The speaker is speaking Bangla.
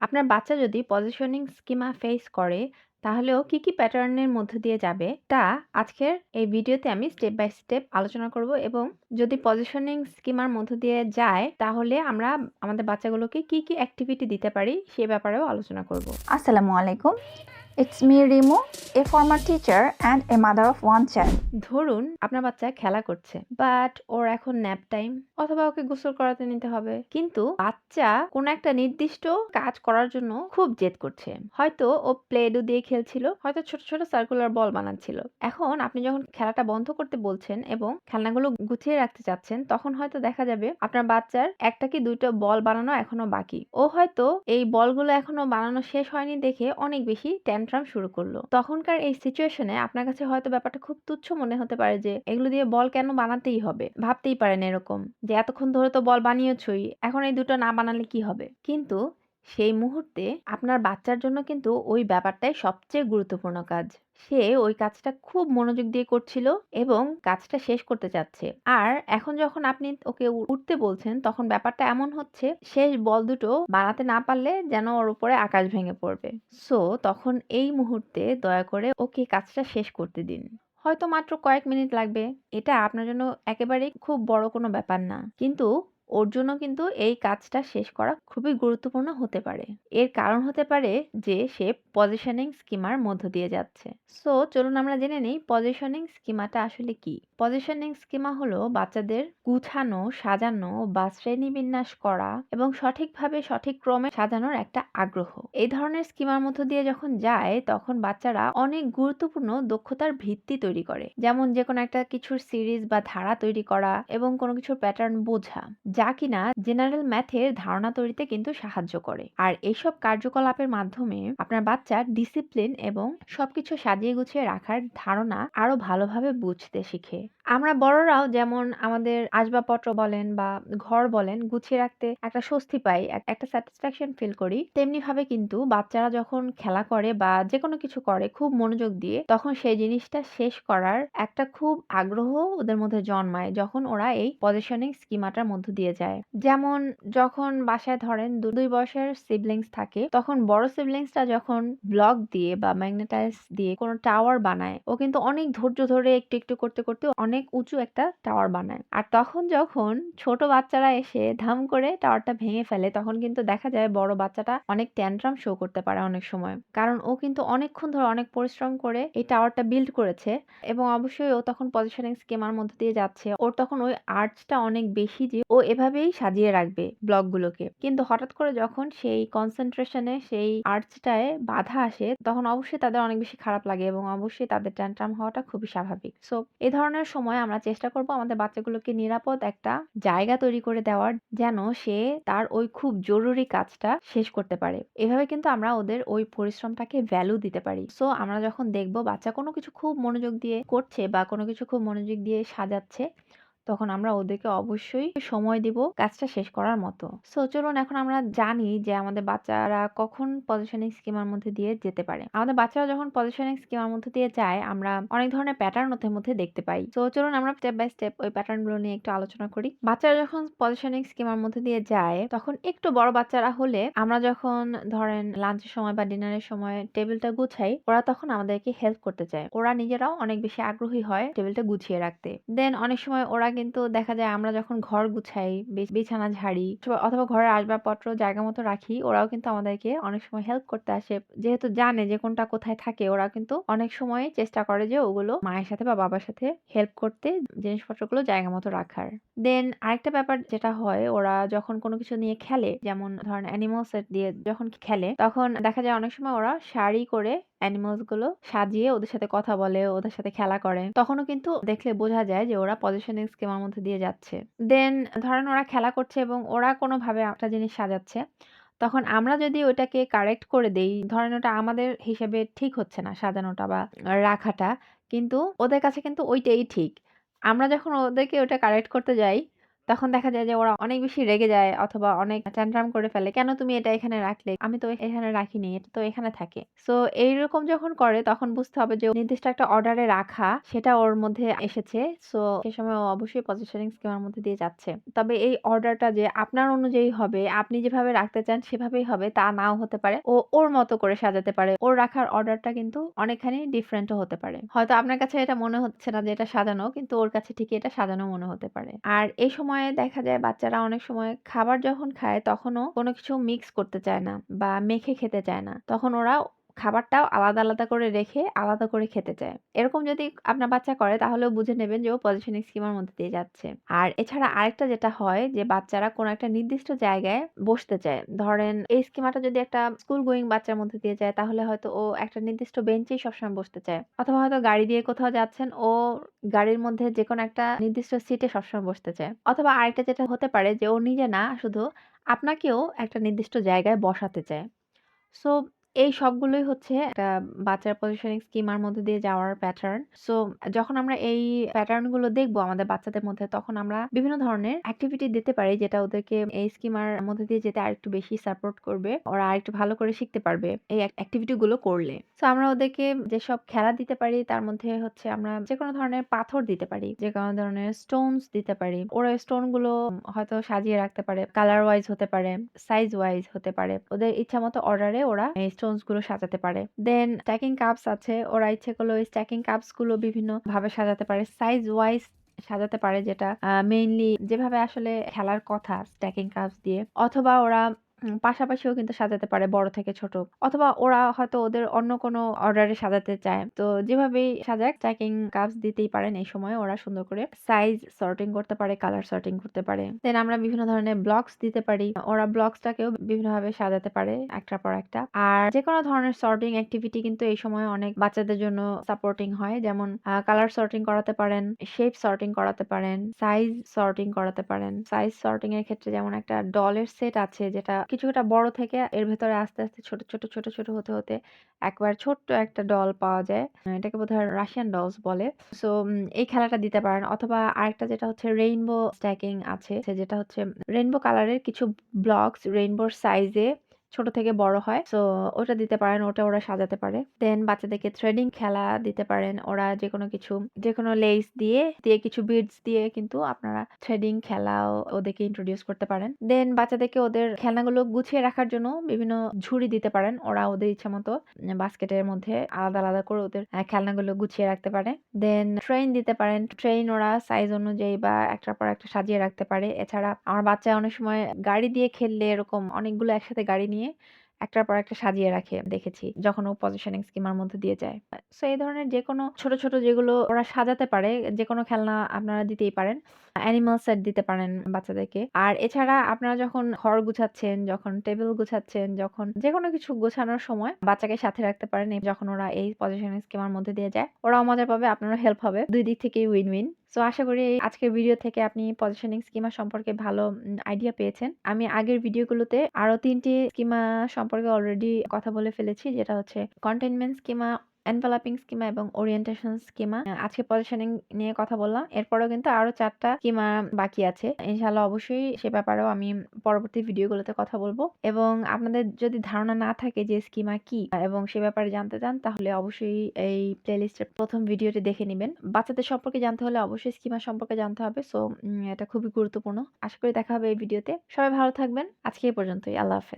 আপনার বাচ্চা যদি পজিশনিং স্কিমা ফেস করে, তাহলেও কি, কি প্যাটার্নের মধ্য দিয়ে যাবে, তা আজকের এই ভিডিওতে আমি স্টেপ বাই স্টেপ আলোচনা করব এবং যদি পজিশনিং স্কিমার মধ্য দিয়ে যায়, তাহলে আমরা আমাদের বাচ্চাগুলোকে কি, কি অ্যাক্টিভিটি দিতে পারি, সে ব্যাপারেও আলোচনা করব। আসসালামু alaikum. It's me Rimu, a former teacher and a mother of one child. ধরুন আপনার বাচ্চা খেলা করছে বাট ওর এখন ন্যাপ টাইম অথবা ওকে গোসল করাতে নিতে হবে। কিন্তু বাচ্চা কোন একটা নির্দিষ্ট কাজ করার জন্য খুব জেদ করছে। হয়তো ও প্লে ডো দিয়ে খেলছিল হয়তো ছোট ছোট সার্কুলার বল বানাচ্ছিল। এখন আপনি যখন খেলাটা বন্ধ করতে বলছেন এবং খেলনাগুলো গুছিয়ে রাখতে চাচ্ছেন তখন হয়তো দেখা যাবে আপনার বাচ্চার একটা কি দুইটা বল বানানো এখনও বাকি। ও হয়তো এই বলগুলো এখনও বানানো শেষ হয়নি দেখে অনেক বেশি ট্যান্ট্রাম শুরু করল। তখনকার এই সিচুয়েশনে আপনার কাছে হয়তো ব্যাপারটা খুব তুচ্ছ মনে হতে পারে যে, এগুলো দিয়ে বল কেন বানাতেই হবে? ভাবতেই পারেন এরকম যে, এতক্ষণ ধরে তো বল বানিয়েছই, এখন এই দুটো না বানালে কি হবে? কিন্তু সেই মুহূর্তে আপনার বাচ্চার জন্য কিন্তু ওই ব্যাপারটাই সবচেয়ে গুরুত্বপূর্ণ কাজ। সে ওই কাজটা খুব মনোযোগ দিয়ে করছিল এবং কাজটা শেষ করতে চাচ্ছে। আর এখন যখন আপনি ওকে উঠতে বলছেন, তখন ব্যাপারটা এমন হচ্ছে, শেষ বল দুটো বানাতে না পারলে যেন ওর উপরে আকাশ ভেঙে পড়বে। সো, তখন এই মুহূর্তে দয়া করে ওকে কাজটা শেষ করতে দিন। হয়তো মাত্র কয়েক মিনিট লাগবে। এটা আপনার জন্য একেবারেই খুব বড় কোনো ব্যাপার না। কিন্তু ওর জন্য কিন্তু এই কাজটা শেষ করা খুবই গুরুত্বপূর্ণ হতে পারে। এর কারণ হতে পারে যে, সে পজিশনিং স্কিমার মধ্য দিয়ে যাচ্ছে। সো চলুন আমরা জেনে নিই পজিশনিং স্কিমাটা আসলে কি। পজিশনিং স্কিমা হলো বাচ্চাদের গুছানো, সাজানো বা শ্রেণীবিন্যাস করা এবং সঠিকভাবে সঠিক ক্রমে সাজানোর একটা আগ্রহ। এই ধরনের স্কিমার মধ্য দিয়ে যখন যায়, তখন বাচ্চারা অনেক গুরুত্বপূর্ণ দক্ষতার ভিত্তি তৈরি করে। যেমন যে কোনো একটা কিছুর সিরিজ বা ধারা তৈরি করা এবং কোনো কিছুর প্যাটার্ন বোঝা, যা কিনা জেনারেল ম্যাথের ধারণা তৈরিতে কিন্তু সাহায্য করে। আর এইসব কার্যকলাপের মাধ্যমে আপনার বাচ্চার ডিসিপ্লিন এবং সবকিছু সাজিয়ে গুছিয়ে রাখার ধারণা আরও ভালোভাবে বুঝতে শিখে। আমরা বড়রাও যেমন আমাদের আসবাবপত্র বলেন বা ঘর বলেন গুছিয়ে রাখতে একটা স্বস্তি পাই একটা স্যাটিসফ্যাকশন ফিল করি। তেমনি ভাবে কিন্তু বাচ্চারা যখন খেলা করে বা যে কোনো কিছু করে খুব মনোযোগ দিয়ে, তখন সেই জিনিসটা শেষ করার একটা খুব আগ্রহ ওদের মধ্যে জন্মায় যখন ওরা এই পজিশনিং স্কিমাটার মধ্য দিয়ে যায়। যেমন যখন বাসায় ধরেন দুই বয়সের সিবলিংস থাকে, তখন বড় সিবলিংসটা যখন ব্লক দিয়ে বা ম্যাগনেটাইজ দিয়ে কোনো টাওয়ার বানায়, ও কিন্তু অনেক ধৈর্য ধরে একটু একটু করতে করতে অনেক উঁচু একটা টাওয়ার বানায়। আর তখন যখন ছোট বাচ্চারা এসে ধাম করে টাওয়ারটা ভেঙে ফেলে, তখন কিন্তু দেখা যায় বড় বাচ্চাটা অনেক ট্যান্ট্রাম শো করতে পারে অনেক সময়। কারণ ও কিন্তু অনেকক্ষণ ধরে অনেক পরিশ্রম করে এই টাওয়ারটা বিল্ড করেছে এবং অবশ্যই ও তখন পজিশনিং স্কিমার মধ্যে দিয়ে যাচ্ছে। ওর তখন ওই আর্টসটা অনেক বেশি যে ও এভাবেই সাজিয়ে রাখবে ব্লকগুলোকে কিন্তু হঠাৎ করে যখন সেই কনসেন্ট্রেশনে সেই আর্টসটায় বাধা আসে, তখন অবশ্যই তাদের অনেক বেশি খারাপ লাগে এবং অবশ্যই তাদের ট্যান্ট্রাম হওয়াটা খুবই স্বাভাবিক। সো এ ধরনের সময় আমরা চেষ্টা করব আমাদের বাচ্চাগুলোকে নিরাপদ একটা জায়গা তৈরি করে দেওয়ার, যেন সে তার ওই খুব জরুরি কাজটা শেষ করতে পারে। এভাবে কিন্তু আমরা ওদের ওই পরিশ্রমটাকে ভ্যালু দিতে পারি। সো আমরা যখন দেখব বাচ্চা কোনো কিছু খুব মনোযোগ দিয়ে করছে বা কোনো কিছু খুব মনোযোগ দিয়ে সাজাচ্ছে তখন আমরা ওদেরকে অবশ্যই সময় দিব কাজটা শেষ করার মতো। সো চলুন এখন আমরা জানি যে আমাদের বাচ্চারা কখন পজিশনিং স্কিমার মধ্যে দিয়ে যেতে পারে। আমাদের বাচ্চারা যখন পজিশনিং স্কিমার মধ্যে দিয়ে যায়, আমরা অনেক ধরনের প্যাটার্ন ওদের মধ্যে দেখতে পাই। তো চলুন আমরা স্টেপ বাই স্টেপ ওই প্যাটার্নগুলো নিয়ে একটু আলোচনা করি। বাচ্চারা যখন পজিশনিং স্কিমার মধ্যে দিয়ে যায়, তখন একটু বড় বাচ্চারা হলে আমরা যখন ধরেন লাঞ্চের সময় বা ডিনারের সময় টেবিলটা গুছাই, ওরা তখন আমাদেরকে হেল্প করতে চায়। ওরা নিজেরাও অনেক বেশি আগ্রহী হয় টেবিলটা গুছিয়ে রাখতে। দেন অনেক সময় ওরা কিন্তু দেখা যায় আমরা যখন ঘর গুছাই বিছানা ঝাড়ি অথবা- ঘরের আসবাবপত্র জায়গা মতো রাখি, ওরাও কিন্তু আমাদেরকে অনেক সময় হেল্প করতে আসে। যেহেতু জানে যে কোনটা কোথায় থাকে ওরা কিন্তু অনেক সময় চেষ্টা করে যে ওগুলো মায়ের সাথে বা বাবার সাথে হেল্প করতে জিনিসপত্রগুলো জায়গা মতো রাখার। দেন আরেকটা ব্যাপার যেটা হয়, ওরা যখন কোনো কিছু নিয়ে খেলে, যেমন ধরেন অ্যানিমাল দিয়ে যখন খেলে, তখন দেখা যায় অনেক সময় ওরা শাড়ি করে অ্যানিমালসগুলো সাজিয়ে ওদের সাথে কথা বলে, ওদের সাথে খেলা করে। তখনও কিন্তু দেখলে বোঝা যায় যে ওরা পজিশনিং স্কিমার মধ্যে দিয়ে যাচ্ছে। দেন ধরেন ওরা খেলা করছে এবং ওরা কোনোভাবে একটা জিনিস সাজাচ্ছে। তখন আমরা যদি ওটাকে কারেক্ট করে দেই, ধরেন ওটা আমাদের হিসেবে ঠিক হচ্ছে না সাজানোটা বা রাখাটা, কিন্তু ওদের কাছে কিন্তু ওইটাই ঠিক। আমরা যখন ওদেরকে ওটা কারেক্ট করতে যাই তখন দেখা যায় যে ওরা অনেক বেশি রেগে যায় অথবা অনেক ট্যানট্রাম করে ফেলে। "কেন তুমি এটা এখানে রাখলে? আমি তো এখানে রাখিনি। এটা তো এখানে থাকে।" সো এইরকম যখন করে তখন বুঝতে হবে যে নির্দিষ্ট একটা অর্ডারে রাখা সেটা ওর মধ্যে এসেছে। সো সে সময় অবশ্যই পজিশনিং স্কিমার মধ্যে দিয়ে যাচ্ছে। তবে এই অর্ডারটা যে আপনার অনুযায়ী হবে, আপনি যেভাবে রাখতে চান সেভাবেই হবে তা নাও হতে পারে। ও ওর মতো করে সাজাতে পারে। ওর রাখার অর্ডারটা কিন্তু অনেকখানি ডিফারেন্ট ও হতে পারে। হয়তো আপনার কাছে এটা মনে হচ্ছে না যে এটা সাজানো কিন্তু ওর কাছে ঠিকই এটা সাজানো মনে হতে পারে। আর এই সময়ে দেখা যায় বাচ্চারা অনেক সময় খাবার যখন খায় তখনও কোনো কিছু মিক্স করতে চায় না বা মেখে খেতে চায় না। তখন ওরা খাবারটাও আলাদা, আলাদা করে রেখে আলাদা করে খেতে চায়। এরকম যদি আপনার বাচ্চা করে তাহলেও বুঝে নেবেন যে ও পজিশনিং স্কিমার মধ্যে দিয়ে যাচ্ছে। আর এছাড়া আরেকটা যেটা হয় যে বাচ্চারা কোনো একটা নির্দিষ্ট জায়গায় বসতে চায়। ধরেন এই স্কিমাটা যদি একটা স্কুল গোয়িং বাচ্চার মধ্যে দিয়ে যায় তাহলে হয়তো ও একটা নির্দিষ্ট বেঞ্চেই সবসময় বসতে চায়। অথবা হয়তো গাড়ি দিয়ে কোথাও যাচ্ছেন ও গাড়ির মধ্যে যে কোনো একটা নির্দিষ্ট সিটে সবসময় বসতে চায়। অথবা আরেকটা যেটা হতে পারে যে ও নিজে না শুধু আপনাকেও একটা নির্দিষ্ট জায়গায় বসাতে চায়। সো এই সবগুলোই হচ্ছে একটা বাচ্চার পজিশনিং স্কিমার মধ্যে দিয়ে যাওয়ার প্যাটার্ন। সো যখন আমরা এই প্যাটার্নগুলো দেখব আমাদের বাচ্চাদের মধ্যে তখন আমরা বিভিন্ন ধরনের অ্যাক্টিভিটি দিতে পারি যেটা ওদেরকে এই স্কিমার মধ্যে দিয়ে যেতে আরেকটু বেশি সাপোর্ট করবে। ওরা আরেকটু ভালো করে শিখতে পারবে এই অ্যাক অ্যাক্টিভিটি গুলো করলে। সো আমরা ওদেরকে যেসব খেলা দিতে পারি তার মধ্যে হচ্ছে আমরা যেকোনো ধরনের পাথর দিতে পারি। যেকোনো ধরনের স্টোনস দিতে পারি। ওরা স্টোনগুলো হয়তো সাজিয়ে রাখতে পারে। কালার ওয়াইজ হতে পারে, সাইজ ওয়াইজ হতে পারে। ওদের ইচ্ছামতো অর্ডারে ওরা এই স্টোনসগুলো সাজাতে পারে। দেন স্ট্যাকিং কাপস আছে। ওরা ইচ্ছে করলে ওই স্ট্যাকিং কাপসগুলো বিভিন্নভাবে সাজাতে পারে। সাইজ ওয়াইজ সাজাতে পারে যেটা মেইনলি যেভাবে আসলে খেলার কথা স্ট্যাকিং কাপস দিয়ে। অথবা ওরা উম পাশাপাশিও কিন্তু সাজাতে পারে বড় থেকে ছোট। অথবা ওরা হয়তো ওদের অন্য কোনো অর্ডারে সাজাতে চায়। তো যেভাবেই সাজাক স্ট্যাকিং কাপস দিতেই পারেন এই সময় ওরা সুন্দর করে সাইজ সর্টিং করতে পারে, কালার সর্টিং করতে পারে। দেন আমরা বিভিন্ন ধরনের ব্লকস দিতে পারি। ওরা ব্লকসটাকেও বিভিন্নভাবে সাজাতে পারে একটার পর একটা। আর যে যেকোনো ধরনের সর্টিং অ্যাক্টিভিটি কিন্তু এই সময় অনেক বাচ্চাদের জন্য সাপোর্টিং হয়। যেমন কালার সর্টিং করাতে পারেন, শেপ সর্টিং করাতে পারেন, সাইজ সর্টিং করাতে পারেন। সাইজ সর্টিং এর ক্ষেত্রে যেমন একটা ডলের সেট আছে যেটা কিছুটা বড় থেকে এর ভেতরে আস্তে, আস্তে ছোট, ছোট, ছোট, ছোট হতে, হতে একবার ছোট্ট একটা ডল পাওয়া যায়। এটাকে বোধহয় রাশিয়ান ডলস বলে। সো এই খেলাটা দিতে পারেন। অথবা আরেকটা যেটা হচ্ছে রেইনবো স্ট্যাকিং আছে যেটা হচ্ছে রেইনবো কালারের কিছু ব্লকস রেইনবোর সাইজে ছোট থেকে বড় হয়। সো ওটা দিতে পারেন। ওটা ওরা সাজাতে পারে। দেন বাচ্চাদেরকে থ্রেডিং খেলা দিতে পারেন। ওরা যেকোনো কিছু যেকোনো লেস দিয়ে, দিয়ে কিছু বিডস দিয়ে কিন্তু আপনারা থ্রেডিং খেলাও ওদেরকে ইন্ট্রোডিউস করতে পারেন। দেন বাচ্চাদেরকে ওদের খেলনাগুলো গুছিয়ে রাখার জন্য বিভিন্ন ঝুড়ি দিতে পারেন। ওরা ওদের ইচ্ছামতো উম বাস্কেটের মধ্যে আলাদা, আলাদা করে ওদের খেলনাগুলো গুছিয়ে রাখতে পারে। দেন ট্রেইন দিতে পারেন। ট্রেইন ওরা সাইজ অনুযায়ী বা একটার পর একটা সাজিয়ে রাখতে পারে। এছাড়া আমার বাচ্চা অনেক সময় গাড়ি দিয়ে খেললে এরকম অনেকগুলো একসাথে গাড়ি নিয়ে একটার পর একটা সাজিয়ে রাখে দেখেছি। যখন ও পজিশনিং স্কিমার মধ্যে দিয়ে যায়। সো এই ধরনের যে যেকোনো ছোট, ছোট যেগুলো ওরা সাজাতে পারে যে যেকোনো খেলনা আপনারা দিতেই পারেন। অ্যানিমাল সেট দিতে পারেন বাচ্চাদেরকে। আর এছাড়া আপনারা যখন ঘর গুছাচ্ছেন, যখন টেবিল গুছাচ্ছেন, যখন যেকোনো কিছু গোছানোর সময় বাচ্চাকে সাথে রাখতে পারেন। যখন ওরা এই পজিশন স্কিমার মধ্যে দিয়ে যায়। ওরাও মজা পাবে, আপনারও হেল্প হবে। দুই দিক থেকেই উইন, উইন। সো আশা করি আজকের ভিডিও থেকে আপনি পজিশনিং স্কিমা সম্পর্কে ভালো আইডিয়া পেয়েছেন। আমি আগের ভিডিওগুলোতে আরও তিনটি স্কিমা সম্পর্কে অলরেডি কথা বলে ফেলেছি। যেটা হচ্ছে কন্টেনমেন্ট স্কিমা, এনভেলপিং স্কিমা এবং ওরিয়েন্টেশন স্কিমা। আজকে পজিশনিং নিয়ে কথা বললাম। এরপরেও কিন্তু আরও চারটা স্কিমা বাকি আছে। ইনশাআল্লাহ অবশ্যই সে ব্যাপারেও আমি পরবর্তী ভিডিওগুলোতে কথা বলব এবং আপনাদের যদি ধারণা না থাকে যে স্কিমা কি এবং সে ব্যাপারে জানতে চান, তাহলে অবশ্যই এই প্লেলিস্টের প্রথম ভিডিওটি দেখে নিবেন। বাচ্চাদের সম্পর্কে জানতে হলে অবশ্যই স্কিমা সম্পর্কে জানতে হবে। সো এটা খুবই গুরুত্বপূর্ণ। আশা করি দেখা হবে এই ভিডিওতে। সবাই ভালো থাকবেন। আজকে এই পর্যন্তই। আল্লাহ হাফেজ।